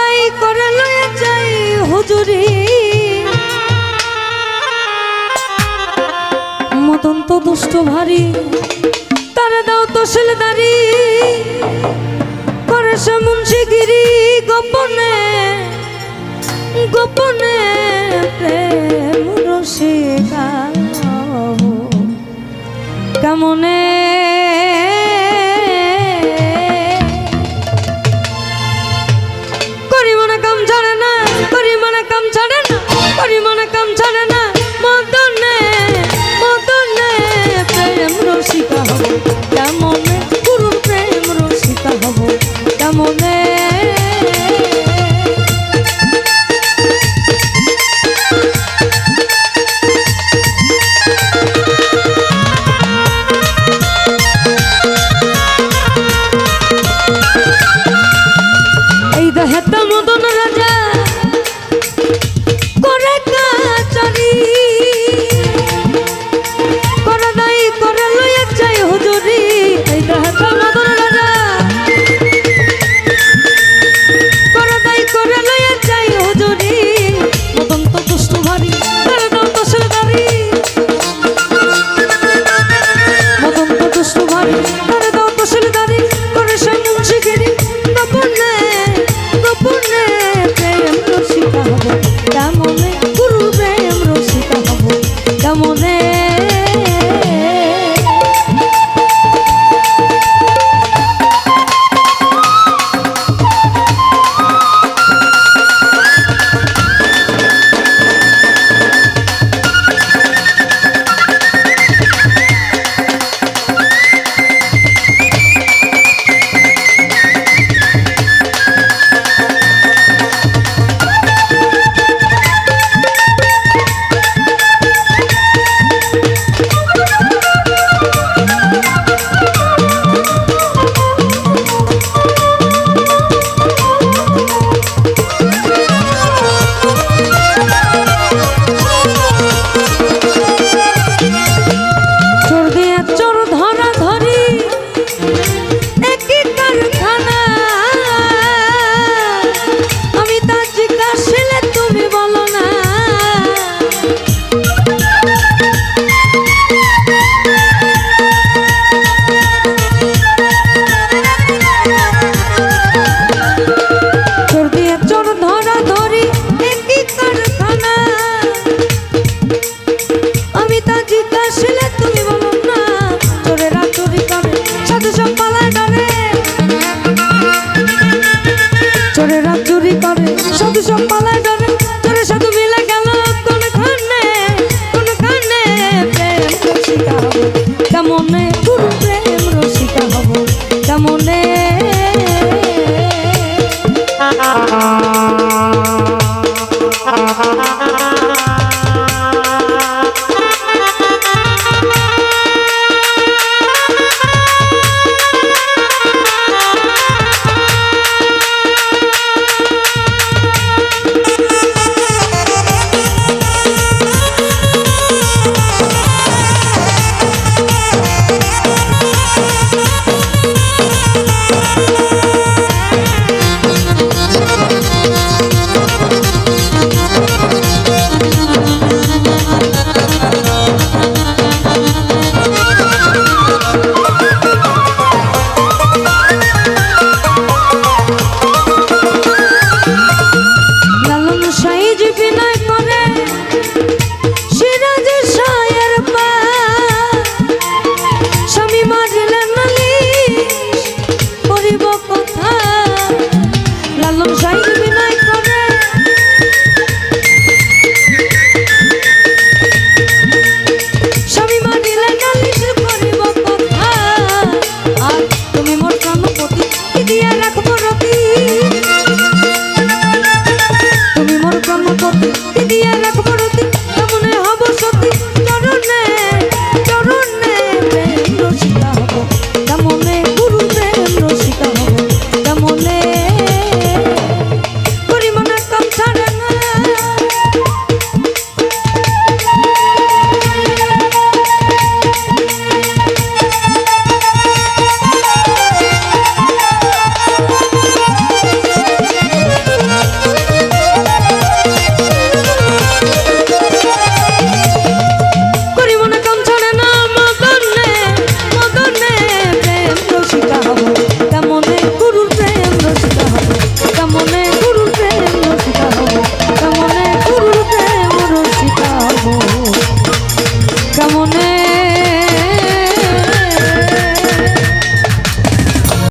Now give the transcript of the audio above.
তাই করে লয়ে হুজুরি। মতন তো দুষ্ট ভারী, তার দাও তো তসলদারি করে সে মুন্সিগিরি গোপনে গোপনে প্রেম রসিকা কেমনে ঝড়ে চোরেরা চুরি করে, সাধু সব পালায় ধরে। চোরে সাধু মিলে গেল কোন খানে কোন খানে প্রেম রসিকা হব। তেমনে গুরু প্রেম রসিকা হব? তেমনে Çünkü ne?